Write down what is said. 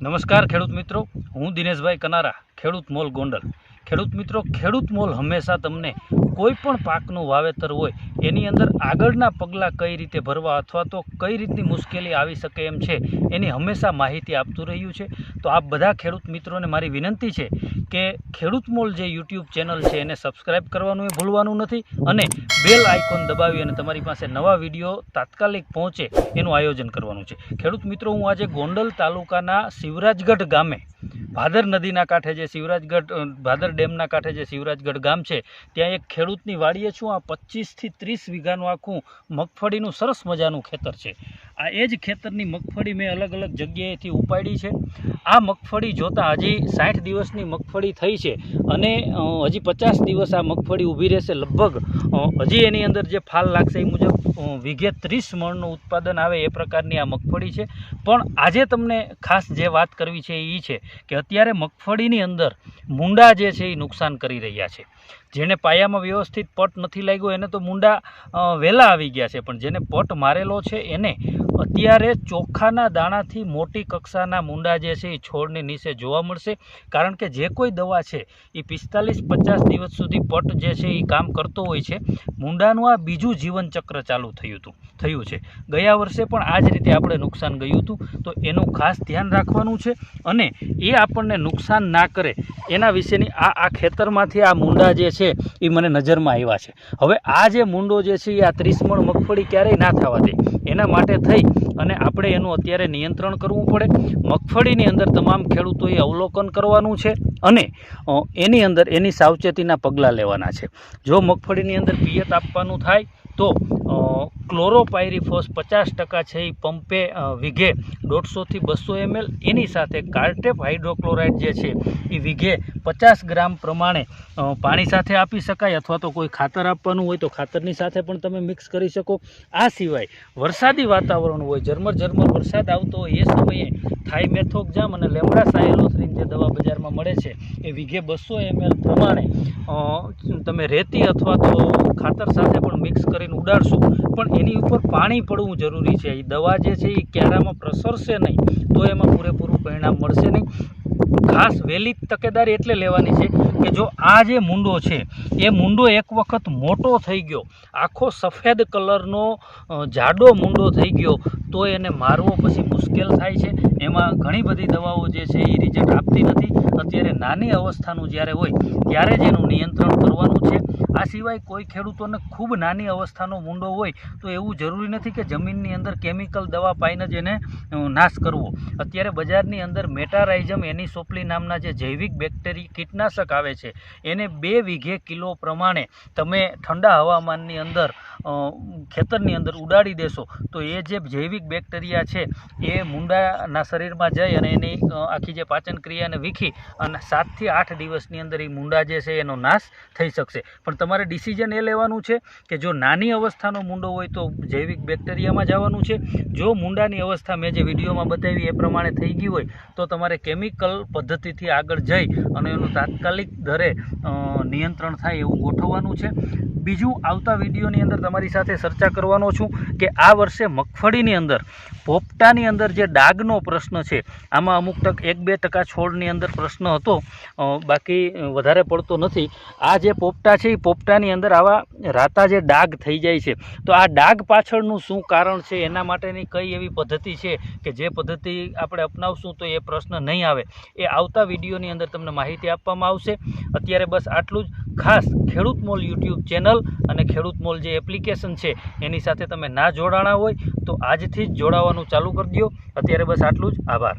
નમસ્કાર ખેડૂત મિત્રો, હું દિનેશભાઈ કનારા, ખેડૂત મોલ ગોંડલ. ખેડૂત મિત્રો, ખેડૂત મોલ હંમેશા તમને કોઈ પણ પાકનું વાવેતર હોય, એની અંદર આગળના પગલાં કઈ રીતે ભરવા અથવા તો કઈ રીતની મુશ્કેલી આવી શકે એમ છે, એની હંમેશા માહિતી આપતું રહ્યું છે. તો આપ બધા ખેડૂત મિત્રોને મારી વિનંતી છે કે ખેડૂત મોલ જે યુટ્યુબ ચેનલ છે એને સબસ્ક્રાઈબ કરવાનું એ ભૂલવાનું નથી અને બેલ આઇકોન દબાવી અને તમારી પાસે નવા વીડિયો તાત્કાલિક પહોંચે એનું આયોજન કરવાનું છે. ખેડૂત મિત્રો, હું આજે ગોંડલ તાલુકાના શિવરાજગઢ ગામે, ભાદર નદીના કાંઠે જે શિવરાજગઢ ભાદર ડેમના કાંઠે જે શિવરાજગઢ ગામ છે, ત્યાં એક ખેડૂતની વાડીએ છું. આ પચીસથી ત્રીસ વીઘાનું આખું મગફળીનું સરસ મજાનું ખેતર છે. આ એ જ ખેતરની મગફળી મેં અલગ અલગ જગ્યાએથી ઉપાડી છે. આ મગફળી જોતાં હજી સાઠ દિવસની મગફળી થઈ છે અને હજી પચાસ દિવસ આ મગફળી ઊભી રહેશે. લગભગ હજી એની અંદર જે ફાલ લાગશે એ મુજબ વીઘે ત્રીસ મણનું ઉત્પાદન આવે એ પ્રકારની આ મગફળી છે. પણ આજે તમને ખાસ જે વાત કરવી છે એ છે કે અત્યારે મગફળીની અંદર મૂંડા જે છે એ નુકસાન કરી રહ્યા છે. જેને પાયામાં વ્યવસ્થિત પટ નથી લાગ્યો, એને તો મુંડા વહેલા આવી ગયા છે. પણ જેને પટ મારેલો છે, એને અત્યારે ચોખાના દાણાથી મોટી કક્ષાના મૂંડા જે છે છોડની નીચે જોવા મળશે. કારણ કે જે કોઈ દવા છે એ પિસ્તાલીસ પચાસ દિવસ સુધી પટ જે છે એ કામ કરતો હોય છે. મુંડાનું આ બીજું જીવનચક્ર ચાલુ થયું હતું, થયું છે. ગયા વર્ષે પણ આ જ રીતે આપણે નુકસાન ગયું હતું. તો એનું ખાસ ધ્યાન રાખવાનું છે અને એ આપણને નુકસાન ના કરે, એના વિશેની આ આ ખેતરમાંથી આ મુંડા જે છે એ મને નજરમાં આવ્યા છે. હવે આ જે મુંડો જે છે એ આ ત્રીસમણ મગફળી ક્યારેય ના થવા દે. એના માટે થઈ અને આપણે એનું અત્યારે નિયંત્રણ કરવું પડે. મગફળીની અંદર તમામ ખેડૂતોએ અવલોકન કરવાનું છે અને એની અંદર એની સાવચેતીના પગલાં લેવાના છે. જો મગફળીની અંદર પિયત આપવાનું થાય, તો ક્લોરોપાયરીફોસ પચાસ ટકા છે એ પંપે વીઘે દોઢસોથી બસો એમએલ. એની સાથે કાર્ટેપ હાઇડ્રોક્લોરાઇડ જે છે એ વીઘે પચાસ ગ્રામ પ્રમાણે પાણી સાથે આપી શકાય અથવા તો કોઈ ખાતર આપવાનું હોય તો ખાતરની સાથે પણ તમે મિક્સ કરી શકો. આ સિવાય વરસાદી વાતાવરણ હોય, ઝરમર ઝરમર વરસાદ આવતો હોય એ સમયે થાઇમેથોક્જામ અને લેમડા સાયલોથ્રીન જે દવા બજારમાં મળે છે, એ વીઘે બસો એમએલ પ્રમાણે તમે રેતી અથવા તો ખાતર સાથે પણ મિક્સ કરીને ઉડાડશો. પણ એની ઉપર પાણી પડવું જરૂરી છે. એ દવા જે છે એ ક્યારામાં પ્રસરશે નહીં, તો એમાં પૂરેપૂરું પરિણામ મળશે નહીં. ખાસ વહેલી તકેદારી એટલે લેવાની છે કે જો આ જે મુંડો છે, એ મુંડો એક વખત મોટો થઈ ગયો, આખો સફેદ કલરનો જાડો મુંડો થઈ ગયો, તો એને મારવો પછી મુશ્કેલ થાય છે. એમાં ઘણી બધી દવાઓ જે છે, એ રિઝલ્ટ આપતી નથી. અત્યારે નાની અવસ્થાનું જ્યારે હોય, ત્યારે જ એનું નિયંત્રણ કરવાનું છે. આ સિવાય કોઈ ખેડૂતોને ખૂબ નાની અવસ્થાનો મુંડો હોય, તો એવું જરૂરી નથી કે જમીનની અંદર કેમિકલ દવા પાઈને જ એને નાશ કરવો. અત્યારે બજારની અંદર મેટારાઇઝમ એનિસોપ્લી નામના જે જૈવિક બેક્ટેરિયા કીટનાશક આવે છે, એને બે વીઘે કિલો પ્રમાણે તમે ઠંડા હવામાનની અંદર ખેતરની અંદર ઉડાડી દેશો, તો એ જે જૈવિક બેક્ટેરિયા છે, એ મુંડાના શરીરમાં જઈ અને એની આખી જે પાચન ક્રિયાને વીખી અને સાતથી આઠ દિવસની અંદર એ મુંડા જે છે એનો નાશ થઈ શકશે. પણ તમારે ડિસિઝન એ લેવાનું છે કે જો નાની અવસ્થાનો મુંડો હોય તો જૈવિક બેક્ટેરિયામાં જવાનું છે. જો મુંડાની અવસ્થા મેં જે વિડીયોમાં બતાવી એ પ્રમાણે થઈ ગઈ હોય, તો તમારે કેમિકલ પદ્ધતિથી આગળ જઈ અને એનું તાત્કાલિક દરે નિયંત્રણ થાય એવું ગોઠવવાનું છે. બીજું, આવતા વિડીયોની અંદર તમારી સાથે ચર્ચા કરવાનો છું કે આ વર્ષે મગફળીની અંદર પોપટાની અંદર જે ડાઘનો પ્રશ્ન છે, આમાં અમુક ટક એક બે ટકા છોડની અંદર પ્રશ્ન હતો. બાકી વધારે પડતો નથી. આ જે પોપટા છે, એ પોપટાની અંદર આવા રાતા જે ડાઘ થઈ જાય છે. તો આ ડાઘ પાછળનું શું કારણ છે? એના માટેની કઈ એવી પદ્ધતિ છે કે જે પદ્ધતિ આપણે અપનાવશું તો એ પ્રશ્ન નહીં આવે? એ આવતા વિડીયોની અંદર તમને માહિતી આપવામાં આવશે. અત્યારે બસ આટલું જ. ખાસ ખેડૂત મોલ યુટ્યુબ ચેનલ અને ખેડૂત મોલ જે એપ્લિકેશન છે, એની સાથે તમે ના જોડાણા હોય તો આજથી જ જોડાવાનું ચાલુ કરી દો અત્યારે બસ આટલું જ. આભાર.